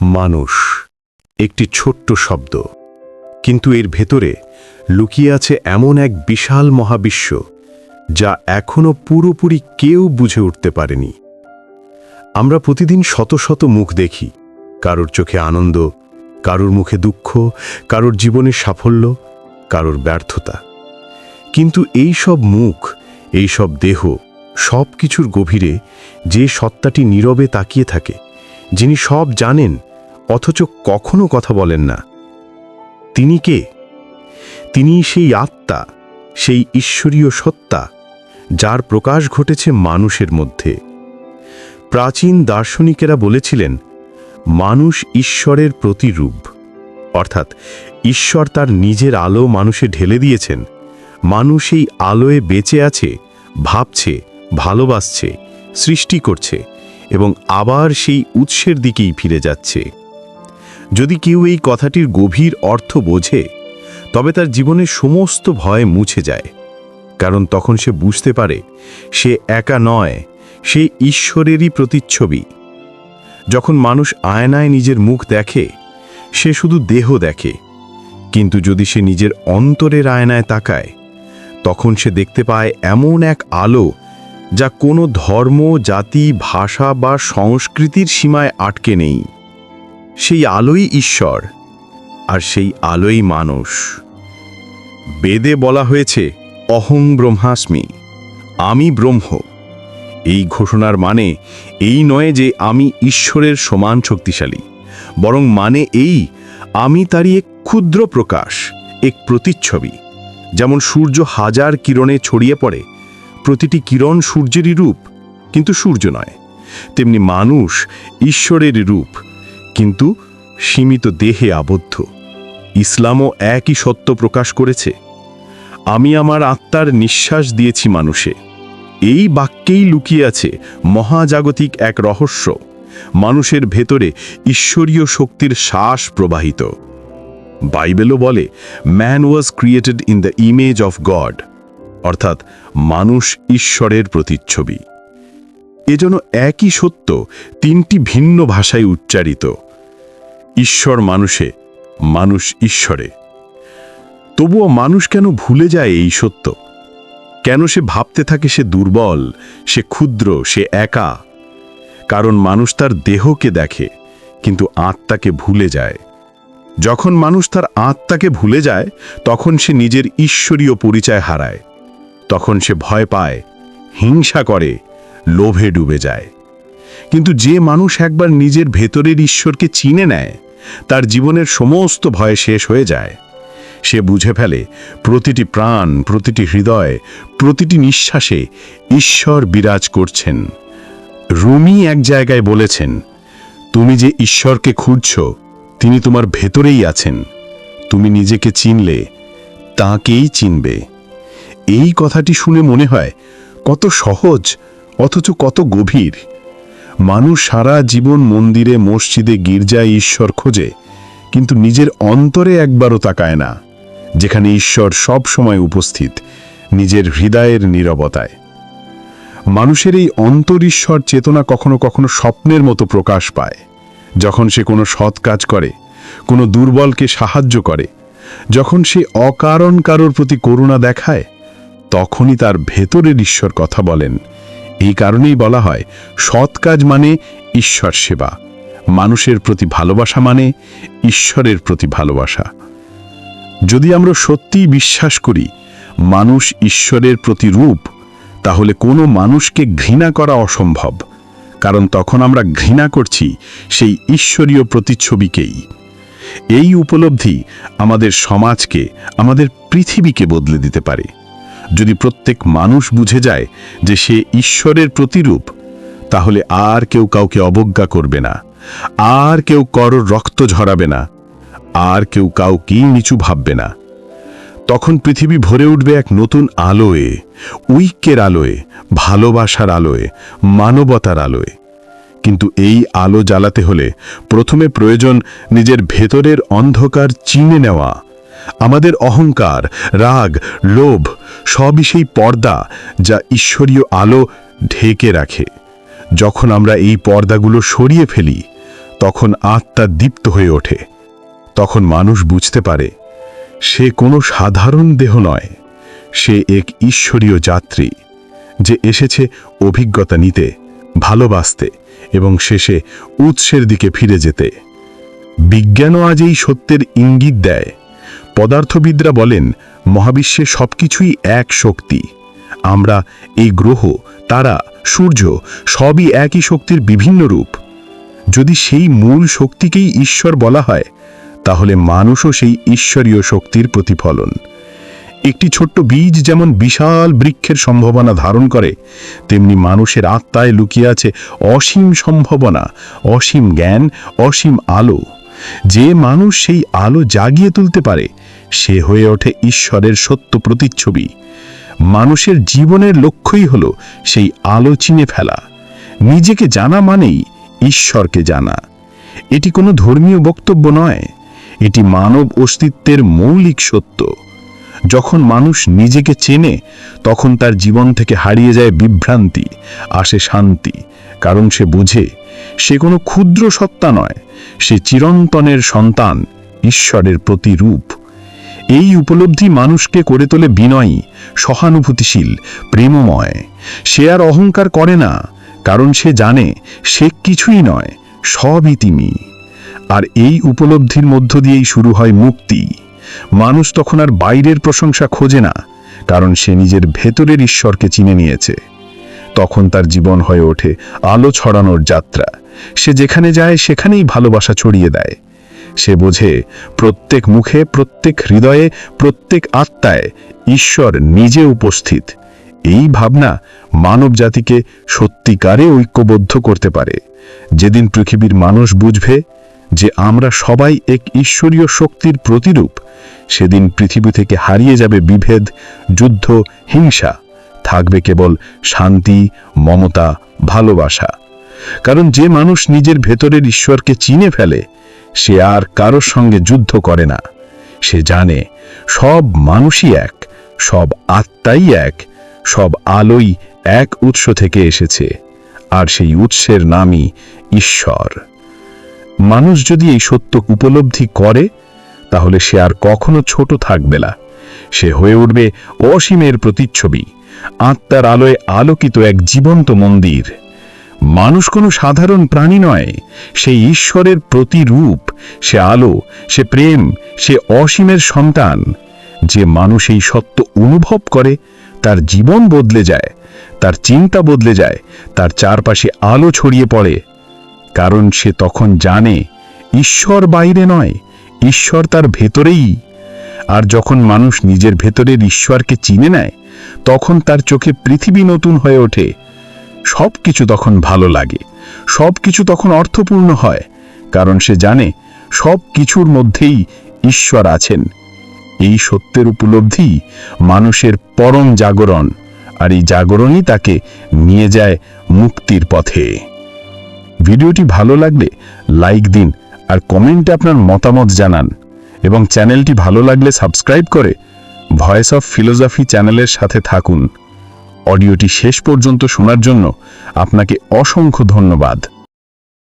মানুষ, একটি ছোট্ট শব্দ। কিন্তু এর ভেতরে লুকিয়ে আছে এমন এক বিশাল মহাবিশ্ব, যা এখনও পুরোপুরি কেউ বুঝে উঠতে পারেনি। আমরা প্রতিদিন শত শত মুখ দেখি, কারোর চোখে আনন্দ, কারোর মুখে দুঃখ, কারোর জীবনে সাফল্য, কারোর ব্যর্থতা। কিন্তু এই সব মুখ, এই সব দেহ সব কিছুর গভীরে যে সত্তাটি নীরবে তাকিয়ে থাকে, যিনি সব জানেন অথচ কখনো কথা বলেন না। তিনি কে? তিনি সেই আত্মা, সেই ঈশ্বরীয় সত্তা, যার প্রকাশ ঘটেছে মানুষের মধ্যে। প্রাচীন দার্শনিকেরা বলেছিলেন, মানুষ ঈশ্বরের প্রতিরূপ। অর্থাৎ ঈশ্বর তার নিজের আলো মানুষে ঢেলে দিয়েছেন। মানুষ এই আলোয় বেঁচে আছে, ভাবছে, ভালোবাসছে, সৃষ্টি করছে এবং আবার সেই উৎসের দিকেই ফিরে যাচ্ছে। যদি কেউ এই কথাটির গভীর অর্থ বোঝে, তবে তার জীবনের সমস্ত ভয় মুছে যায়, কারণ তখন সে বুঝতে পারে সে একা নয়, সে ঈশ্বরেরই প্রতিচ্ছবি। যখন মানুষ আয়নায় নিজের মুখ দেখে, সে শুধু দেহ দেখে, কিন্তু যদি সে নিজের অন্তরের আয়নায় তাকায়, তখন সে দেখতে পায় এমন এক আলো যা কোনো ধর্ম, জাতি, ভাষা বা সংস্কৃতির সীমায় আটকে নেই। সেই আলোই ঈশ্বর আর সেই আলোই মানুষ। বেদে বলা হয়েছে, অহং ব্রহ্মাস্মি, আমি ব্রহ্ম। এই ঘোষণার মানে এই নয় যে আমি ঈশ্বরের সমান শক্তিশালী, বরং মানে এই, আমি তারই এক ক্ষুদ্র প্রকাশ, এক প্রতিচ্ছবি। যেমন সূর্য হাজার কিরণে ছড়িয়ে পড়ে, প্রতিটি কিরণ সূর্যেরই রূপ, কিন্তু সূর্য নয়। তেমনি মানুষ ঈশ্বরের রূপ কিন্তু সীমিত দেহে আবদ্ধ। ইসলামও একই সত্য প্রকাশ করেছে। আমি আমার আত্মার নিঃশ্বাস দিয়েছি মানুষে। এই বাক্যেই লুকিয়ে আছে মহাজাগতিক এক রহস্য। মানুষের ভেতরে ঈশ্বরীয় শক্তির শ্বাস প্রবাহিত। বাইবেলও বলে man was created in the image of God অর্থাৎ মানুষ ঈশ্বরের প্রতিচ্ছবি। এজন্য একই সত্য, তিনটি ভিন্ন ভাষায় উচ্চারিত। ঈশ্বর মানুষে, মানুষ ঈশ্বরে। তবুও মানুষ কেন ভুলে যায় এই সত্য? কেন সে ভাবতে থাকে সে দুর্বল, সে ক্ষুদ্র, সে একা? কারণ মানুষ তার দেহকে দেখে, কিন্তু আত্মাকে ভুলে যায়। যখন মানুষ তার আত্মাকে ভুলে যায়, তখন সে নিজের ঈশ্বরীয় পরিচয় হারায়। তখন সে ভয় পায়, হিংসা করে লোভে ডুবে যায়। কিন্তু যে মানুষ একবার নিজের ভেতরের ঈশ্বরকে চিনে নেয়, তার জীবনের সমস্ত ভয় শেষ হয়ে যায়। সে বুঝে ফেলে, প্রতিটি প্রাণ, প্রতিটি হৃদয়, প্রতিটি নিঃশ্বাসে ঈশ্বর বিরাজ করছেন। রুমি এক জায়গায় বলেছেন, তুমি যে ঈশ্বরকে খুঁজছ, তিনি তোমার ভেতরেই আছেন। তুমি নিজেকে চিনলে, তাকেই চিনবে। এই কথাটি শুনে মনে হয় কত সহজ অথচ কত গভীর। মানুষ সারা জীবন মন্দিরে, মসজিদে, গির্জায় ঈশ্বর খোঁজে, কিন্তু নিজের অন্তরে একবারও তাকায় না, যেখানে ঈশ্বর সব সময় উপস্থিত, নিজের হৃদয়ের নীরবতায়। মানুষের এই অন্তরীশ্বর চেতনা কখনো কখনো স্বপ্নের মতো প্রকাশ পায়, যখন সে কোনো সৎ কাজ করে, কোনো দুর্বলকে সাহায্য করে, যখন সে অকারণ কারোর প্রতি করুণা দেখায়, তখনই তার ভেতরের ঈশ্বর কথা বলেন। এই কারণেই বলা হয়, সৎ কাজ মানে ঈশ্বর সেবা। মানুষের প্রতি ভালোবাসা মানে ঈশ্বরের প্রতি ভালোবাসা। যদি আমরা সত্যিই বিশ্বাস করি, মানুষ ঈশ্বরের প্রতি রূপ, তাহলে কোনো মানুষকে ঘৃণা করা অসম্ভব, কারণ তখন আমরা ঘৃণা করছি সেই ঈশ্বরীয় প্রতিচ্ছবিকেই। এই উপলব্ধি আমাদের সমাজকে, আমাদের পৃথিবীকে বদলে দিতে পারে। যদি প্রত্যেক মানুষ বুঝে যায় যে সে ঈশ্বরের প্রতিরূপ, তাহলে আর কেউ কাউকে অবজ্ঞা করবে না, আর কেউ কর রক্ত ঝরাবে না, আর কেউ কাউকেই নিচু ভাববে না। তখন পৃথিবী ভরে উঠবে এক নতুন আলোয়, ঐক্যের আলোয়, ভালোবাসার আলোয়, মানবতার আলোয়। কিন্তু এই আলো জ্বালাতে হলে প্রথমে প্রয়োজন নিজের ভেতরের অন্ধকার চিনে নেওয়া আমাদের অহংকার, রাগ, লোভ সবই সেই পর্দা যা ঈশ্বরীয় আলো ঢেকে রাখে। যখন আমরা এই পর্দাগুলো সরিয়ে ফেলি, তখন আত্মা দীপ্ত হয়ে ওঠে। তখন মানুষ বুঝতে পারে, সে কোনো সাধারণ দেহ নয়, সে এক ঈশ্বরীয় যাত্রী যে এসেছে অভিজ্ঞতা নিতে, ভালোবাসতে এবং শেষে উৎসের দিকে ফিরে যেতে। বিজ্ঞানও আজ এই সত্যের ইঙ্গিত দেয়। পদার্থবিদরা বলেন, মহাবিশ্বে সবকিছুই এক শক্তি। আমরা এই গ্রহ, তারা, সূর্য সবই একই শক্তির বিভিন্ন রূপ। যদি সেই মূল শক্তিকেই ঈশ্বর বলা হয়, তাহলে মানুষও সেই ঈশ্বরীয় শক্তির প্রতিফলন। একটি ছোট্ট বীজ যেমন বিশাল বৃক্ষের সম্ভাবনা ধারণ করে, তেমনি মানুষের আত্মায় লুকিয়ে আছে অসীম সম্ভাবনা, অসীম জ্ঞান, অসীম আলো। যে মানুষ সেই আলো জাগিয়ে তুলতে পারে সে হয়ে ওঠে ঈশ্বরের সত্য প্রতিচ্ছবি। মানুষের জীবনের লক্ষ্যই হল সেই আলো চিনে ফেলা। নিজেকে জানা মানেই ঈশ্বরকে জানা। এটি কোনো ধর্মীয় বক্তব্য নয়। এটি মানব অস্তিত্বের মৌলিক সত্য। যখন মানুষ নিজেকে চেনে, তখন তার জীবন থেকে হারিয়ে যায় বিভ্রান্তি, আসে শান্তি, কারণ সে বুঝে, সে কোনো ক্ষুদ্র সত্তা নয়। সে চিরন্তনের সন্তান, ঈশ্বরের প্রতিরূপ। এই উপলব্ধি মানুষকে করে তোলে বিনয়ী, সহানুভূতিশীল, প্রেমময়। সে আর অহংকার করে না, কারণ সে জানে সে কিছুই নয়, সবই তিনি। আর এই উপলব্ধির মধ্য দিয়েই শুরু হয় মুক্তি। মানুষ তখন আর বাইরের প্রশংসা খোঁজে না, কারণ সে নিজের ভেতরের ঈশ্বরকে চিনে নিয়েছে। তখন তার জীবন হয়ে ওঠে আলো ছড়ানোর যাত্রা। সে যেখানে যায় সেখানেই ভালোবাসা ছড়িয়ে দেয়। সে বোঝে প্রত্যেক মুখে, প্রত্যেক হৃদয়ে, প্রত্যেক আত্মায় ঈশ্বর নিজে উপস্থিত। এই ভাবনা মানব জাতিকে সত্যিকারে ঐক্যবদ্ধ করতে পারে। যেদিন পৃথিবীর মানুষ বুঝবে যে আমরা সবাই এক ঈশ্বরীয় শক্তির প্রতিরূপ, সেদিন পৃথিবী থেকে হারিয়ে যাবে বিভেদ, যুদ্ধ, হিংসা। থাকবে কেবল শান্তি, মমতা, ভালোবাসা। কারণ যে মানুষ নিজের ভেতরের ঈশ্বরকে চিনে ফেলে সে আর কারোর সঙ্গে যুদ্ধ করে না। সে জানে সব মানুষই এক, সব আত্মাই এক, সব আলোই এক উৎস থেকে এসেছে, আর সেই উৎসের নামই ঈশ্বর। মানুষ যদি এই সত্য উপলব্ধি করে, তাহলে সে আর কখনো ছোট থাকবে না। সে হয়ে উঠবে অসীমের প্রতিচ্ছবি, আত্মার আলোয় আলোকিত এক জীবন্ত মন্দির। মানুষ কোনো সাধারণ প্রাণী নয়। সে ঈশ্বরের প্রতিরূপ, সে আলো, সে প্রেম, সে অসীমের সন্তান। যে মানুষ এই সত্য অনুভব করে, তার জীবন বদলে যায়, তার চিন্তা বদলে যায়, তার চারপাশে আলো ছড়িয়ে পড়ে। কারণ সে তখন জানে, ঈশ্বর বাইরে নয়, ঈশ্বর তার ভেতরেই। আর যখন মানুষ নিজের ভেতরের ঈশ্বরকে চিনে নেয়, তখন তার চোখে পৃথিবী নতুন হয়ে ওঠে। সব কিছু তখন ভালো লাগে। সব কিছু তখন অর্থপূর্ণ হয়, কারণ সে জানে সব কিছুর মধ্যেই ঈশ্বর আছেন। এই সত্যের উপলব্ধি মানুষের পরম জাগরণ, আর এই জাগরণই তাকে নিয়ে যায় মুক্তির পথে। ভিডিওটি ভালো লাগলে লাইক দিন আর কমেন্টে আপনার মতামত জানান এবং চ্যানেলটি ভালো লাগলে সাবস্ক্রাইব করে ভয়েস অফ ফিলোসফি চ্যানেলের সাথে থাকুন। অডিওটি শেষ পর্যন্ত শোনার জন্য আপনাকে অসংখ্য ধন্যবাদ।